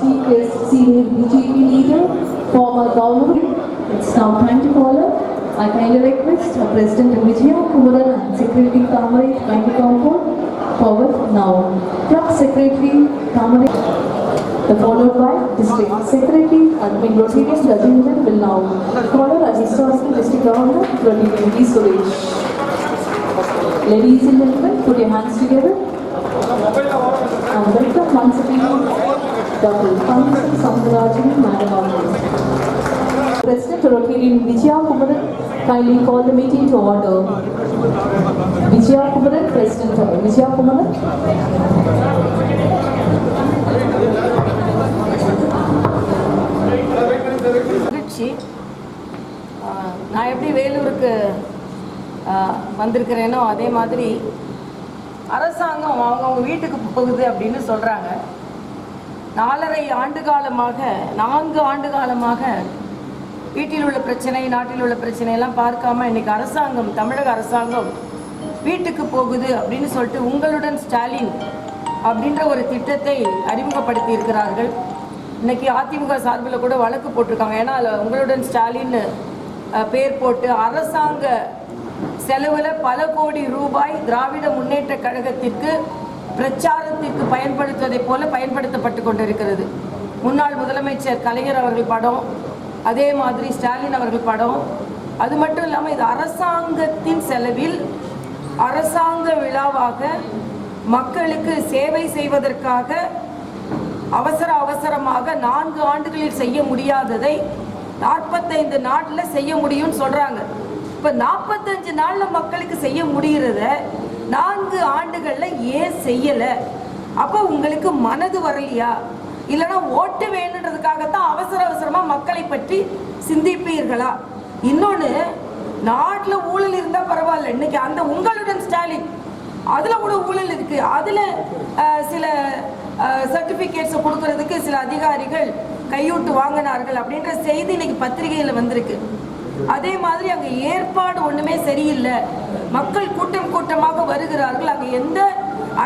chief guest, senior BJP leader, former governor. It's now time to call her. I kindly request our President Vijaya Kumaran and Secretary Kamarit kindly come forward now. Club Secretary Kamarit, followed by District Secretary Admin Rotarian Rajendran will now call her as Historical District Governor Rotarian V. Suresh. Ladies and gentlemen, put your hands together. And welcome once again Dr. Panisan Soundarajan, Madam Honorable. President Rotarian Vijaya Kumaran kindly call the meeting to order. Vijaya Kumaran, President Vijaya Kumaran. நான் எப்படி வேலூருக்கு வந்திருக்கிறேனோ அதே மாதிரி அரசாங்கம் அவங்கவுங்க வீட்டுக்கு போகுது அப்படின்னு சொல்கிறாங்க நாலரை ஆண்டு காலமாக நான்கு ஆண்டு காலமாக வீட்டில் உள்ள பிரச்சனை நாட்டில் உள்ள பிரச்சனை எல்லாம் பார்க்காம இன்னைக்கு அரசாங்கம் தமிழக அரசாங்கம் வீட்டுக்கு போகுது அப்படின்னு சொல்லிட்டு உங்களுடன் ஸ்டாலின் அப்படின்ற ஒரு திட்டத்தை அறிமுகப்படுத்தி இருக்கிறார்கள். இன்னைக்கு அதிமுக சார்பில் கூட வழக்கு போட்டிருக்காங்க. ஏன்னா அதில் உங்களுடன் ஸ்டாலின் பேர் போட்டு அரசாங்க செலவில் பல கோடி ரூபாய் திராவிட முன்னேற்ற கழகத்திற்கு பிரச்சாரத்திற்கு பயன்படுத்துவதைப் போல பயன்படுத்தப்பட்டு கொண்டிருக்கிறது. முன்னாள் முதலமைச்சர் கலைஞர் அவர்கள் படம் அதே மாதிரி ஸ்டாலின் அவர்கள் படம். அது மட்டும் இல்லாமல் இது அரசாங்கத்தின் செலவில் அரசாங்க விழாவாக மக்களுக்கு சேவை செய்வதற்காக அவசர அவசரமாக நான்கு ஆண்டுகளில் செய்ய முடியாததை நாற்பத்தைந்து நாட்டில் செய்ய முடியும்னு சொல்கிறாங்க இப்போ நாற்பத்தஞ்சு நாளில் மக்களுக்கு செய்ய முடிகிறத நான்கு ஆண்டுகளில் ஏன் செய்யலை? அப்போ உங்களுக்கு மனது வரலையா? இல்லைன்னா ஓட்டு வேணுன்றதுக்காகத்தான் அவசர அவசரமாக மக்களை பற்றி சிந்திப்பீர்களா? இன்னொன்று நாட்டில் ஊழல் இருந்தால் பரவாயில்ல. இன்னைக்கு அந்த உங்களுடன் ஸ்டாலின் அதுல கூட ஊழல் இருக்கு. அதுல சில சர்டிபிகேட்ஸ் கொடுக்கறதுக்கு சில அதிகாரிகள் கையூட்டு வாங்கினார்கள் அப்படின்ற செய்தி இன்னைக்கு பத்திரிகையில வந்திருக்கு. அதே மாதிரி அங்கே ஏற்பாடு ஒன்றுமே சரியில்லை. மக்கள் கூட்டம் கூட்டமாக வருகிறார்கள். அங்கே எந்த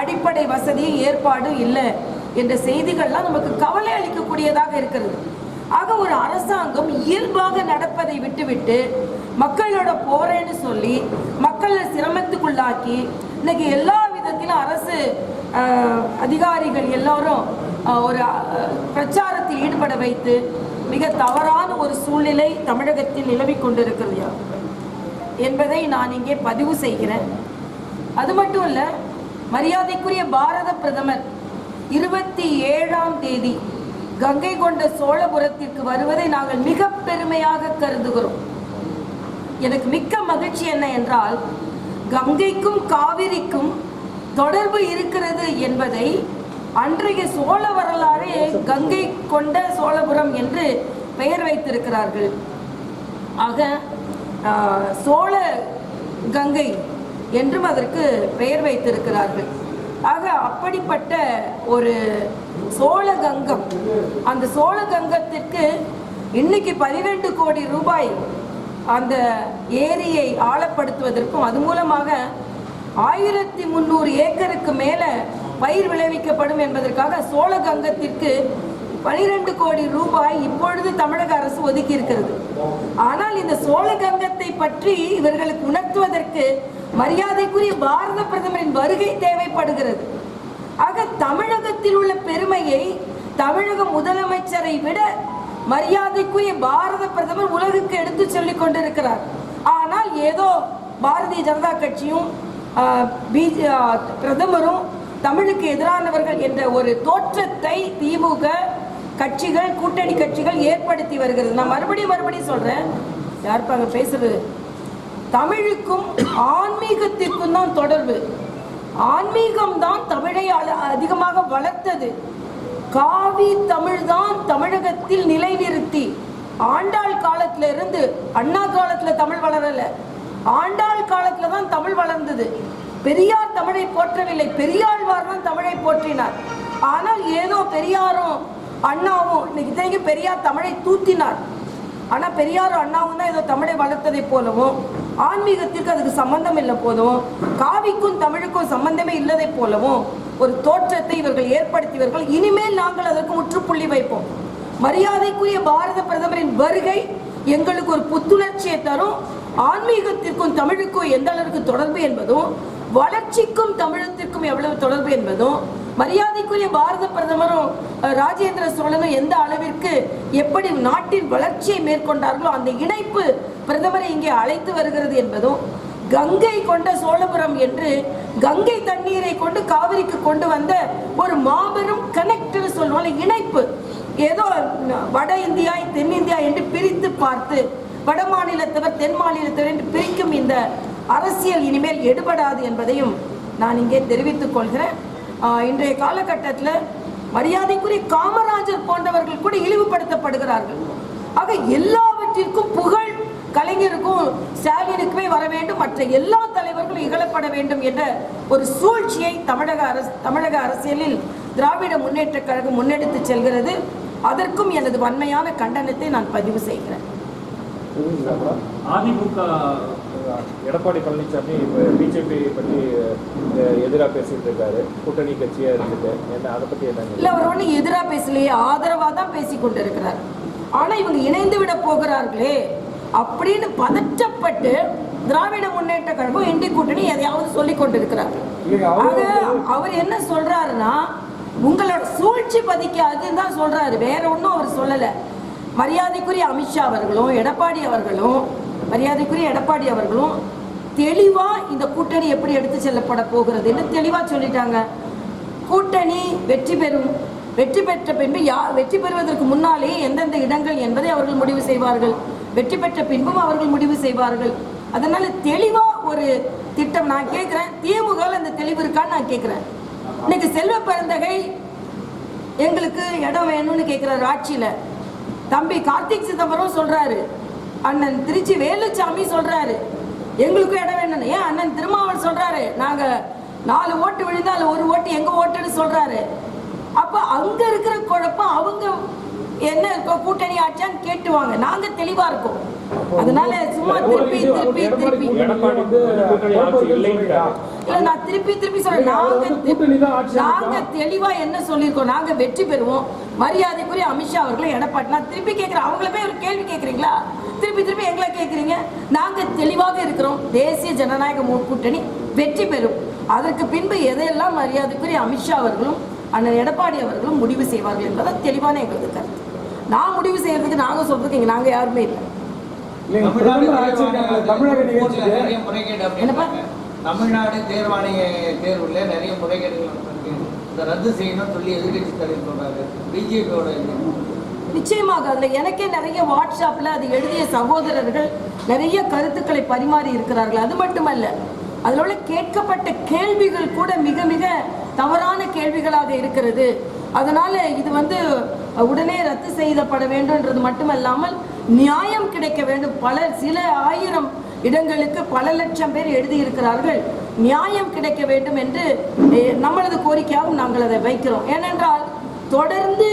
அடிப்படை வசதியும் ஏற்பாடும் இல்லை என்ற செய்திகள்லாம் நமக்கு கவலை அளிக்கக்கூடியதாக இருக்கிறது. ஆக ஒரு அரசாங்கம் இயல்பாக நடப்பதை விட்டுவிட்டு மக்களோட போறேன்னு சொல்லி மக்களை சிரமத்துக்குள்ளாக்கி இன்னைக்கு எல்லா விதத்திலும் அரசு அதிகாரிகள் எல்லாரும் ஒரு பிரச்சாரத்தில் ஈடுபட வைத்து மிக தவறான ஒரு சூழ்நிலை தமிழகத்தில் நிலவிக் கொண்டிருக்கிறது என்பதை நான் இங்கே பதிவு செய்கிறேன். அது மட்டும் இல்ல மரியாதைக்குரிய பாரத பிரதமர் இருபத்தி ஏழாம் தேதி கங்கை கொண்ட சோழபுரத்திற்கு வருவதை நாங்கள் மிக பெருமையாக கருதுகிறோம். எனக்கு மிக்க மகிழ்ச்சி என்ன என்றால் கங்கைக்கும் காவிரிக்கும் தொடர்பு இருக்கிறது என்பதை அன்றைய சோழ வரலாறே கங்கை கொண்ட சோழபுரம் என்று பெயர் வைத்திருக்கிறார்கள். ஆக சோழ கங்கை என்றும் அதற்கு பெயர் வைத்திருக்கிறார்கள். ஆக அப்படிப்பட்ட ஒரு சோழ கங்கம் அந்த சோழ கங்கத்திற்கு இன்னைக்கு பனிரெண்டு கோடி ரூபாய் அந்த ஏரியை ஆழப்படுத்துவதற்கும் அது மூலமாக ஆயிரத்தி முந்நூறு ஏக்கருக்கு மேலே பயிர் விளைவிக்கப்படும் என்பதற்காக சோழ கங்கத்திற்கு பனிரெண்டு கோடி ரூபாய் இப்பொழுது தமிழக அரசு ஒதுக்கி இருக்கிறது ஆனால் இந்த சோழ கங்கத்தை பற்றி இவர்களுக்கு உணர்த்துவதற்கு மரியாதைக்குரிய பாரத பிரதமரின் வருகை தேவைப்படுகிறது. ஆக தமிழகத்தில் உள்ள பெருமையை தமிழக முதலமைச்சரை விட மரியாதைக்குரிய பாரத பிரதமர் உலகுக்கு எடுத்து சொல்லிக் கொண்டிருக்கிறார். ஆனால் ஏதோ பாரதிய ஜனதா கட்சியும் பிஜே பிரதமரும் தமிழுக்கு எதிரானவர்கள் என்ற ஒரு தோற்றத்தை திமுக கட்சிகள் கூட்டணி கட்சிகள் ஏற்படுத்தி வருகிறது. நான் மறுபடியும் மறுபடியும் சொல்றேன். யாருப்பாங்க பேசுறது? தமிழுக்கும் ஆன்மீகத்திற்கும் தான் தொடர்பு. ஆன்மீகம் தான் தமிழை அழ- அதிகமாக வளர்த்தது. காவி தமிழ் தான் தமிழகத்தில் நிலைநிறுத்தி. ஆண்டாள் காலத்துல இருந்து அண்ணா காலத்துல தமிழ் வளரல. ஆண்டாள் காலத்துல தான் தமிழ் வளர்ந்தது. பெரியார் தமிழை போற்றவில்லை. பெரியாழ்வார் தான் தமிழை போற்றினார். ஆனால் ஏதோ பெரியாரும் அண்ணாவும் இன்னைக்கு இத்தனைக்கும் பெரியார் தமிழை தூத்தினார். ஆனா பெரியாரும் அண்ணாவும் தான் ஏதோ தமிழை வளர்த்ததை போலவும் ஆன்மீகத்திற்கு அதுக்கு சம்பந்தம் இல்லை போதும் காவிக்கும் தமிழுக்கும் சம்பந்தமே இல்லதை போலவும் ஒரு தோற்றத்தை இவர்கள் ஏற்படுத்தியவர்கள். இனிமேல் நாங்கள் அதற்கு முற்றுப்புள்ளி வைப்போம். மரியாதைக்குரிய பாரத பிரதமரின் வருகை எங்களுக்கு ஒரு புத்துணர்ச்சியை தரும். ஆன்மீகத்திற்கும் தமிழுக்கும் எந்த அளவுக்கு தொடர்பு என்பதும் வளர்ச்சிக்கும் தமிழகத்திற்கும் எவ்வளவு தொடர்பு என்பதும் மரியாதைக்குரிய பாரத பிரதமரும் ராஜேந்திர சோழனும் எந்த அளவிற்கு எப்படி நாட்டின் வளர்ச்சியை மேற்கொண்டார்களோ அந்த இணைப்பு பிரதமரை இங்கே அழைத்து வருகிறது என்பதும் கங்கை கொண்ட சோழபுரம் என்று கங்கை தண்ணீரை கொண்டு காவிரிக்கு கொண்டு வந்த ஒரு மாபெரும் கனெக்ட்னு சொல்லுவோம் இணைப்பு. ஏதோ வட இந்தியா தென்னிந்தியா என்று பிரித்து பார்த்து வட மாநிலத்தவர் தென் மாநிலத்தவர் என்று பிரிக்கும் இந்த அரசியல் இனிமேல் எடுபடாது என்பதையும் நான் இங்கே தெரிவித்துக் கொள்கிறேன். இன்றைய காலகட்டத்தில் மரியாதைக்குரிய காமராஜர் போன்றவர்கள் கூட இழிவுபடுத்தப்படுகிறார்கள். ஆக எல்லாவற்றிற்கும் புகழ் கலைஞருக்கும் ஸ்டாலினுக்குமே வர வேண்டும். மற்ற எல்லா தலைவர்களும் இகழப்பட வேண்டும் என்ற ஒரு சூழ்ச்சியை தமிழக அரசு தமிழக அரசியலில் திராவிட முன்னேற்ற கழகம் முன்னெடுத்து செல்கிறது. அதற்கும் எனது வன்மையான கண்டனத்தை நான் பதிவு செய்கிறேன். எடப்பாடி பழனிசாமி பிஜேபி பற்றி எதிராக பேசிட்டு இருக்காரு. கூட்டணி கட்சியா இருந்துட்டு. என்ன அதை பத்தி என்ன இல்ல அவர் ஒண்ணு எதிரா பேசலையே ஆதரவா தான் பேசி கொண்டிருக்கிறார். ஆனா இவங்க இணைந்து விட போகிறார்களே அப்படின்னு பதற்றப்பட்டு திராவிட முன்னேற்ற கழகம் இந்தி கூட்டணி எதையாவது சொல்லி கொண்டிருக்கிறார். ஆக அவர் என்ன சொல்றாருன்னா உங்களோட சூழ்ச்சி பதிக்காதுன்னு தான் சொல்றாரு. வேற ஒன்றும் அவர் சொல்லல. மரியாதைக்குரிய அமித்ஷா அவர்களும் எடப்பாடி அவர்களும் மரியாதைக்குரிய எடப்பாடி அவர்களும் தெளிவா இந்த கூட்டணி எப்படி எடுத்து செல்லப்பட போகிறதுன்னு தெளிவா சொல்லிட்டாங்க. கூட்டணி வெற்றி பெறும். வெற்றி பெற்ற பின்பு யா வெற்றி பெறுவதற்கு முன்னாலே எந்தெந்த இடங்கள் என்பதை அவர்கள் முடிவு செய்வார்கள். வெற்றி பெற்ற பின்பும் அவர்கள் முடிவு செய்வார்கள். அதனால தெளிவா ஒரு திட்டம் நான் கேட்கிறேன். திமுக அந்த தெளிவு இருக்கான்னு நான் கேட்கிறேன். இன்னைக்கு செல்வ பிறந்தகை எங்களுக்கு இடம் வேணும்னு கேட்கிறாரு ஆட்சியில. தம்பி கார்த்திக் சிதம்பரம் சொல்றாரு அண்ணன் திருச்சி வேலுச்சாமி சொல்றாரு. எங்களுக்கும் இடம் வேணும்னு. ஏன் அண்ணன் திருமாவளவன் சொல்றாரு? நாங்க நாலு ஓட்டு விழுந்தா அதுல ஒரு ஓட்டு எங்க ஓட்டுன்னு சொல்றாரு. அப்ப அங்க இருக்கிற குழப்பம் அவங்க என்ன இருக்கோ கூட்டணி ஆச்சான்னு கேட்டுவாங்க நாங்க தெளிவா இருக்கோம். அதனால சும்மா திருப்பி திருப்பி திருப்பி. இல்ல நான் திருப்பி திருப்பி சொல்றேன். நாங்க நாங்க தெளிவா என்ன சொல்லியிருக்கோம்? நாங்க வெற்றி பெறுவோம். மரியாதைக்குரிய அமித்ஷா அவர்களை எடப்பாடி நான் திருப்பி கேட்கிறேன் அவங்கள போய் ஒரு கேள்வி கேட்குறீங்களா திருப்பி திருப்பி எங்களை கேட்குறீங்க நாங்க தெளிவாக இருக்கிறோம். தேசிய ஜனநாயக கூட்டணி வெற்றி பெறும். அதற்கு பின்பு எதையெல்லாம் மரியாதைக்குரிய அமித்ஷா அவர்களும் அண்ணன் எடப்பாடி அவர்களும் முடிவு செய்வார்கள் என்பதை தெளிவான எங்களது கருத்து. நான் முடிவு செய்யறதுக்கு நாங்க சொல்றதுக்கு இங்க நாங்க யாருமே இல்லை. என்னப்பா? தமிழ்நாடு தேர்வாணைய தேர்வுல நிறைய முறைகேடுகள் ரத்து செய்யணும்னு சொல்லி எதிர்கட்சி தலைவர் சொல்றாரு. பிஜேபியோட நிச்சயமாக அதில் எனக்கே நிறைய வாட்ஸ்அப்பில் அது எழுதிய சகோதரர்கள் நிறைய கருத்துக்களை பரிமாறி இருக்கிறார்கள். அது மட்டுமல்ல அதில் உள்ள கேட்கப்பட்ட கேள்விகள் கூட மிக மிக தவறான கேள்விகளாக இருக்கிறது. அதனால் இது வந்து உடனே ரத்து செய்யப்பட வேண்டும்ன்றது மட்டுமல்லாமல் நியாயம் கிடைக்க வேண்டும். பல சில ஆயிரம் இடங்களுக்கு பல லட்சம் பேர் எழுதியிருக்கிறார்கள். நியாயம் கிடைக்க வேண்டும் என்று நம்மளது கோரிக்கையாகவும் நாங்கள் அதை வைக்கிறோம். ஏனென்றால் தொடர்ந்து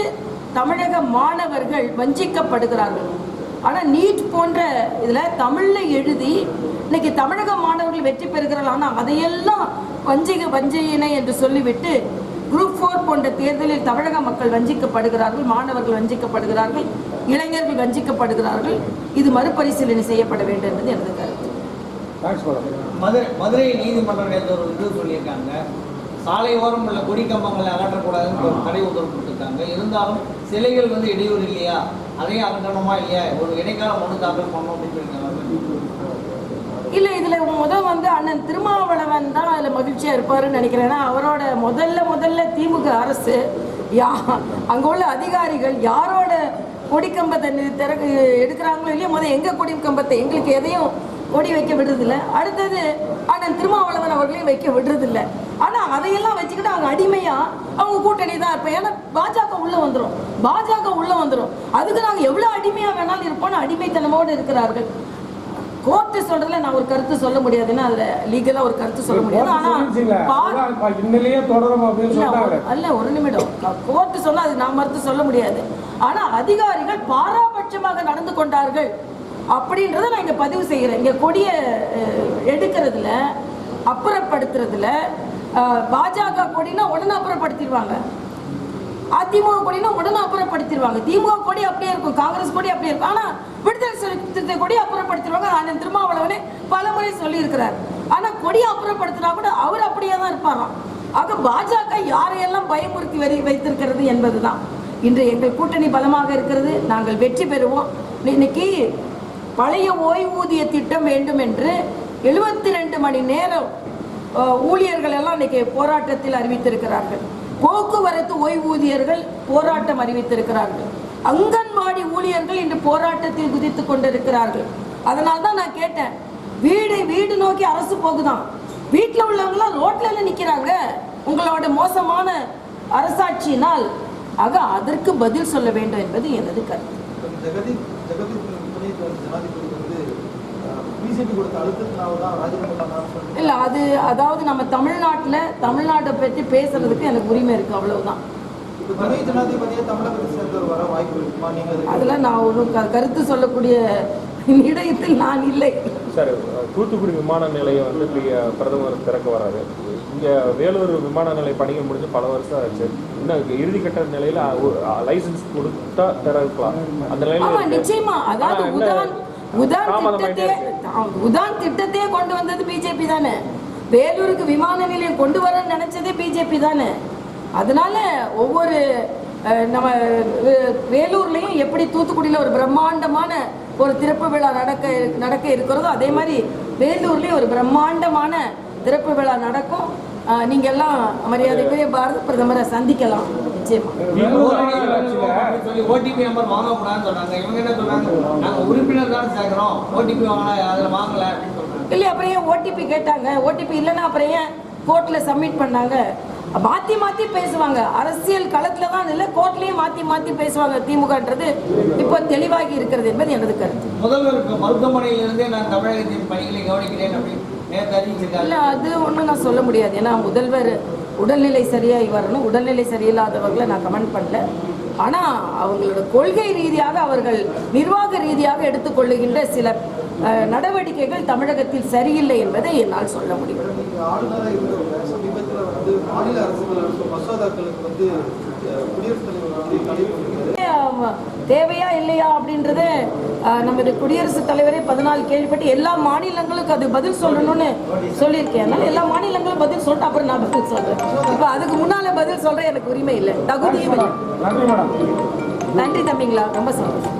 தமிழக மாணவர்கள் வஞ்சிக்கப்படுகிறார்கள். ஆனால் நீட் போன்ற இதில் தமிழில் எழுதி இன்னைக்கு தமிழக மாணவர்கள் வெற்றி பெறுகிறார்கள். ஆனால் அதையெல்லாம் வஞ்சிக வஞ்சையினை என்று சொல்லிவிட்டு குரூப் ஃபோர் போன்ற தேர்தலில் தமிழக மக்கள் வஞ்சிக்கப்படுகிறார்கள் மாணவர்கள் வஞ்சிக்கப்படுகிறார்கள் இளைஞர்கள் வஞ்சிக்கப்படுகிறார்கள். இது மறுபரிசீலனை செய்யப்பட வேண்டும் என்பது எனது கருத்து. மதுரை மதுரை நீதிமன்றம் நேற்று ஒரு சொல்லியிருக்காங்க. சாலை ஓரம் உள்ள கொடி கம்பங்களை அகற்றக்கூடாதுன்னு ஒரு தடை உத்தரவு கொடுத்துருக்காங்க. இருந்தாலும் சிலைகள் வந்து இடையூறு இல்லையா? அதையும் அகற்றணுமா இல்லையா? ஒரு இடைக்கால மனு தாக்கல் பண்ணணும் அப்படின்னு சொல்லியிருக்காங்க. இல்லை இதில் முதல் வந்து அண்ணன் திருமாவளவன் தான் அதில் மகிழ்ச்சியாக இருப்பாருன்னு நினைக்கிறேன். ஏன்னா அவரோட முதல்ல முதல்ல திமுக அரசு யா அங்கே உள்ள அதிகாரிகள் யாரோட கொடிக்கம்பத்தை திறக்கு எடுக்கிறாங்களோ இல்லையோ முதல் எங்கள் கொடிக்கம்பத்தை எங்களுக்கு எதையும் கொடி வைக்க விடுறதில்ல. அடுத்தது அண்ணன் திருமாவளவன் அவர்களையும் வைக்க விடுறதில்ல. ஆனா அதையெல்லாம் வச்சுக்கிட்டு அவங்க அடிமையா அவங்க கூட்டணி தான் இருப்போம் ஏன்னா பாஜக உள்ள வந்துரும். பாஜக உள்ள வந்துரும். அதுக்கு நாங்க எவ்வளவு அடிமையா வேணாலும் இருப்போம்னு அடிமைத்தனமோடு இருக்கிறார்கள். கோர்ட்டு சொல்றதுல நான் ஒரு கருத்து சொல்ல முடியாதுன்னா அதுல லீகலா ஒரு கருத்து சொல்ல முடியாது. ஆனா அல்ல ஒரு நிமிடம். கோர்ட்டு சொன்னா அது நான் மறுத்து சொல்ல முடியாது. ஆனா அதிகாரிகள் பாராபட்சமாக நடந்து கொண்டார்கள் அப்படின்றத நான் இங்க பதிவு செய்கிறேன். இங்க கொடிய எடுக்கிறதுல அப்புறப்படுத்துறதுல பாஜக கொடினா உடனே அப்புறப்படுத்திடுவாங்க அதிமுக கொடினா உடனே அப்புறப்படுத்திடுவாங்க திமுக கொடி அப்படியே இருக்கும். காங்கிரஸ் கொடி அப்படியே இருக்கும். ஆனா விடுதலை சிறுத்தை கொடி அப்புறப்படுத்திடுவாங்க அண்ணன் திருமாவளவனே பலமுறை சொல்லியிருக்கிறார். ஆனா கொடி அப்புறப்படுத்தினா கூட அவர் அப்படியே தான் இருப்பாராம். ஆக பாஜக யாரையெல்லாம் பயமுறுத்தி வரி வைத்திருக்கிறது என்பதுதான். இன்று எங்கள் கூட்டணி பலமாக இருக்கிறது. நாங்கள் வெற்றி பெறுவோம். இன்னைக்கு பழைய ஓய்வூதிய திட்டம் வேண்டும் என்று எழுபத்தி ரெண்டு மணி நேரம் ஊழியர்கள் எல்லாம் இன்னைக்கு போராட்டத்தில் அறிவித்திருக்கிறார்கள். போக்குவரத்து ஓய்வூதியர்கள் போராட்டம் அறிவித்திருக்கிறார்கள். அங்கன்வாடி ஊழியர்கள் இன்று போராட்டத்தில் குதித்து கொண்டிருக்கிறார்கள். அதனால தான் நான் கேட்டேன் வீடு வீடு நோக்கி அரசு போகுதான் வீட்டில் உள்ளவங்களாம் ரோட்ல எல்லாம் உங்களோட மோசமான அரசாட்சியினால் ஆக அதற்கு பதில் சொல்ல வேண்டும் என்பது எனது கருத்து. இல்லை அது அதாவது நம்ம தமிழ்நாட்டில் தமிழ்நாட்டை பற்றி பேசுறதுக்கு எனக்கு உரிமை இருக்குது அவ்வளவுதான். இப்போ துணை ஜனாதிபதியை தமிழகத்தை சேர்ந்தவர் வர வாய்ப்பு இருக்குமா? நீங்க அதுக்கு அதில் நான் ஒரு க கருத்து சொல்லக்கூடிய இடையத்தில் நான் இல்லை. சார் தூத்துக்குடி விமான நிலையம் வந்து பிரதமர் திறக்க வராரு. இங்க வேலூர் விமான நிலைய பணிகள் முடிஞ்சு பல வருஷம் ஆச்சு. இன்னும் இறுதிக்கட்ட நிலையில லைசன்ஸ் கொடுத்தா திறக்கலாம். அந்த நிலையில ஆமா இருக்கு. நிச்சயமா. அதாவது உதான் திட்டத்தையே உதான் திட்டத்தையே கொண்டு வந்தது பிஜேபி தானே. வேலூருக்கு விமான நிலையம் கொண்டு வரன்னு நினைச்சதே பிஜேபி தானே. அதனால ஒவ்வொரு நம்ம வேலூர்லயும் எப்படி தூத்துக்குடியில ஒரு பிரம்மாண்டமான ஒரு திறப்பு விழா நடக்க நடக்க இருக்கிறதோ அதே மாதிரி வேலூர்லயும் ஒரு பிரம்மாண்டமான திறப்பு விழா நடக்கும். அஹ், நீங்க எல்லாம் மரியாதைக்குரிய பாரத பிரதமரை சந்திக்கலாம். ஓடிபி நம்பர் வாங்கக்கூடாதுன்னு சொன்னாங்க. இவங்க என்ன சொல்றாங்க நாங்க உறுப்பினர் தான் சேர்க்கிறோம். ஓடிபி வாங்கல அதுல வாங்கல அப்படின்னு சொல்றாங்க இல்லை அப்புறம் ஏன் ஓடிபி கேட்டாங்க? ஓடிபி இல்லைன்னா அப்புறம் ஏன் கோர்ட்டில் சப்மிட் பண்ணாங்க? மாற்றி மாற்றி பேசுவாங்க. அரசியல் களத்தில் தான் இல்லை கோர்ட்லேயும் மாற்றி மாற்றி பேசுவாங்க திமுகன்றது. இப்போ தெளிவாகி இருக்கிறது என்பது எனது கருத்து. முதல்வருக்கு மருத்துவமனையிலிருந்தே நான் தமிழகத்தின் பணிகளை கவனிக்கிறேன் அப்படின்னு இல்லை அது ஒன்றும் நான் சொல்ல முடியாது. ஏன்னா முதல்வர் உடல்நிலை சரியாகி வரணும். உடல்நிலை சரியில்லாதவர்களை நான் கமெண்ட் பண்ணல. ஆனால் அவங்களோட கொள்கை ரீதியாக அவர்கள் நிர்வாக ரீதியாக எடுத்துக்கொள்ளுகின்ற சில நடவடிக்கைகள் தமிழகத்தில் சரியில்லை என்பதை என்னால் சொல்ல முடியும் நீங்க ஆளுநராக இருந்தவங்க சமீபத்தில் வந்து மாநில அரசுகள் மசோதாக்களுக்கு வந்து அஹ், குடியரசுத் தலைவர் வந்து தடை பண்ணிருக்காரு ஆமா. தேவையா இல்லையா அப்படின்றது நமது குடியரசுத் தலைவரே பதினாலு கேள்விப்பட்டு எல்லா மாநிலங்களுக்கும் அது பதில் சொல்லணும்னு சொல்லியிருக்கேன். அதனால எல்லா மாநிலங்களும் பதில் சொல்லிட்டு அப்புறம் நான் பதில் சொல்றேன். இப்போ அதுக்கு முன்னால பதில் சொல்ற எனக்கு உரிமை இல்லை. தகுதியும் இல்லை நன்றி தம்பிங்களா. ரொம்ப சந்தோஷம்.